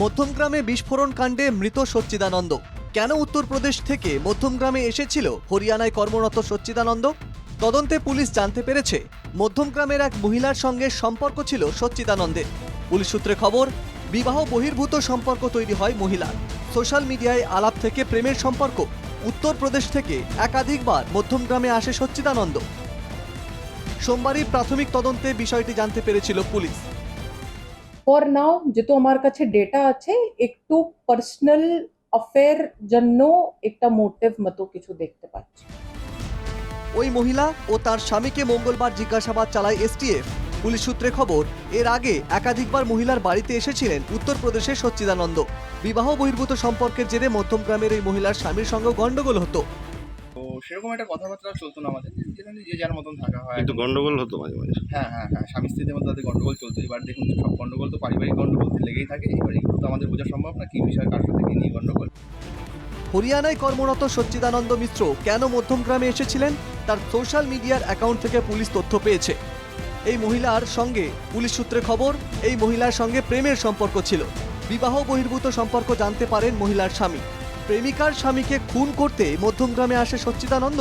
মধ্যমগ্রামে বিস্ফোরণ কাণ্ডে মৃত সচ্চিদানন্দ। কেন উত্তরপ্রদেশ থেকে মধ্যমগ্রামে এসেছিল হরিয়ানায় কর্মরত সচ্চিদানন্দ? তদন্তে পুলিশ জানতে পেরেছে, মধ্যমগ্রামের এক মহিলার সঙ্গে সম্পর্ক ছিল সচ্চিদানন্দের। পুলিশ সূত্রে খবর, বিবাহ বহির্ভূত সম্পর্ক তৈরি হয় মহিলার। সোশ্যাল মিডিয়ায় আলাপ থেকে প্রেমের সম্পর্ক, উত্তরপ্রদেশ থেকে একাধিকবার মধ্যমগ্রামে আসে সচ্চিদানন্দ। সোমবারই প্রাথমিক তদন্তে বিষয়টি জানতে পেরেছিল পুলিশ। ফর নাও যেহেতু আমার কাছে ডেটা আছে একটু পার্সোনাল অ্যাফেয়ার জন্য একটা মোটিভ মতো কিছু দেখতে পাচ্ছি ওই মহিলা ও তার স্বামীকে মঙ্গলবার জিজ্ঞাসাবাদ চালায় এসটিএফ পুলিশ সূত্রে খবর, এর আগে একাধিকবার মহিলার বাড়িতে এসেছিলেন উত্তরপ্রদেশের সচ্চিদানন্দ। বিবাহ বহির্ভূত সম্পর্কের জেরে মধ্যমগ্রামের এই মহিলার স্বামীর সঙ্গে গন্ডগোল হতো। সেরকম একটা কথাবার্তা চলতো না আমাদের। যেখানে যে যার মতন থাকা হয়। কিন্তু গন্ডগোল হতো মাঝে মাঝে। হ্যাঁ হ্যাঁ হ্যাঁ স্বামী স্ত্রীদের মধ্যে তাদের গন্ডগোল চলতো। এবার দেখুন সব গন্ডগোল তো পারিবারিক গন্ডগোল লেগেই থাকে। এবার এগুলো তো আমাদের বোঝা সম্ভব না কি বিষয় কার সাথে কি নিয়ে গন্ডগোল। হরিয়ানায় কর্মরত সচ্চিদানন্দ মিশ্র কেন মধ্যমগ্রামে এসেছিলেন? তার সোশ্যাল মিডিয়ার অ্যাকাউন্ট থেকে পুলিশ তথ্য পেয়েছে। এই মহিলার সঙ্গে পুলিশ সূত্রে খবর এই মহিলার সঙ্গে প্রেমের সম্পর্ক ছিল। বিবাহ বহির্ভূত সম্পর্ক জানতে পারেন মহিলার স্বামী। প্রেমিকার স্বামীকে খুন করতে মধ্যমগ্রামে আসে সচ্চিদানন্দ।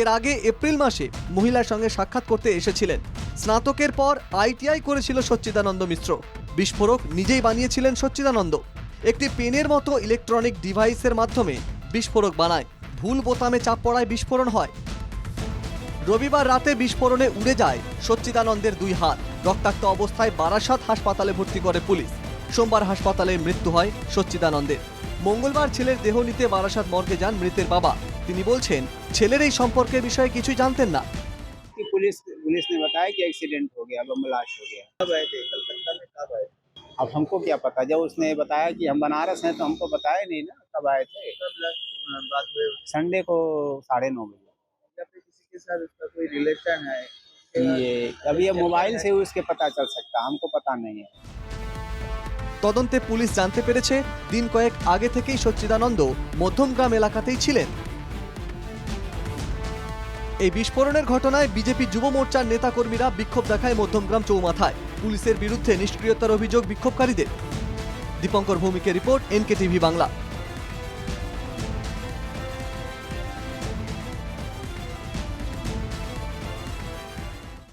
এর আগে এপ্রিল মাসে মহিলার সঙ্গে সাক্ষাৎ করতে এসেছিলেন। স্নাতকের পর আইটিআই করেছিল সচ্চিদানন্দ মিশ্র। বিস্ফোরক নিজেই বানিয়েছিলেন সচ্চিদানন্দ। একটি পেনের মতো ইলেকট্রনিক ডিভাইসের মাধ্যমে বিস্ফোরক বানায়। ভুল বোতামে চাপ পড়ায় বিস্ফোরণ হয়। রবিবার রাতে বিস্ফোরণে উড়ে যায় সচ্চিদানন্দের দুই হাত। রক্তাক্ত অবস্থায় বারাসাত হাসপাতালে ভর্তি করে পুলিশ। সোমবার হাসপাতালে মৃত্যু হয় সচ্চিদানন্দের। মঙ্গলবার ছেলের দেহ নিতে বারাসাত মর্গে যান মৃতের বাবা তিনি বলছেন ছেলের এই সম্পর্কের বিষয়ে কিছুই জানতেন না कि पुलिस पुलिस ने बताया कि एक्सीडेंट हो गया बम ब्लास्ट हो गया कब आए थे कलकत्ता में कब आए अब हमको क्या पता जब उसने बताया कि हम बनारस हैं तो हमको बताया नहीं ना कब आए थे बात हुई संडे को साढ़े नौ बजे या फिर किसी के साथ उसका कोई रिलेशन है ये अब ये मोबाइल से ही उसके पता चल सकता हमको पता नहीं है তদন্তে পুলিশ জানতে পেরেছে, দিন কয়েক আগে থেকেই সচ্চিদানন্দ মধ্যমগ্রাম এলাকাতেই ছিলেন। এই বিস্ফোরণের ঘটনায় বিজেপি যুব মোর্চার নেতাকর্মীরা বিক্ষোভ দেখায় মধ্যমগ্রাম চৌমাথায়। পুলিশের বিরুদ্ধে নিষ্ক্রিয়তার অভিযোগ বিক্ষোভকারীদের। দীপঙ্কর ভৌমিকের রিপোর্ট এনকে টিভি বাংলা।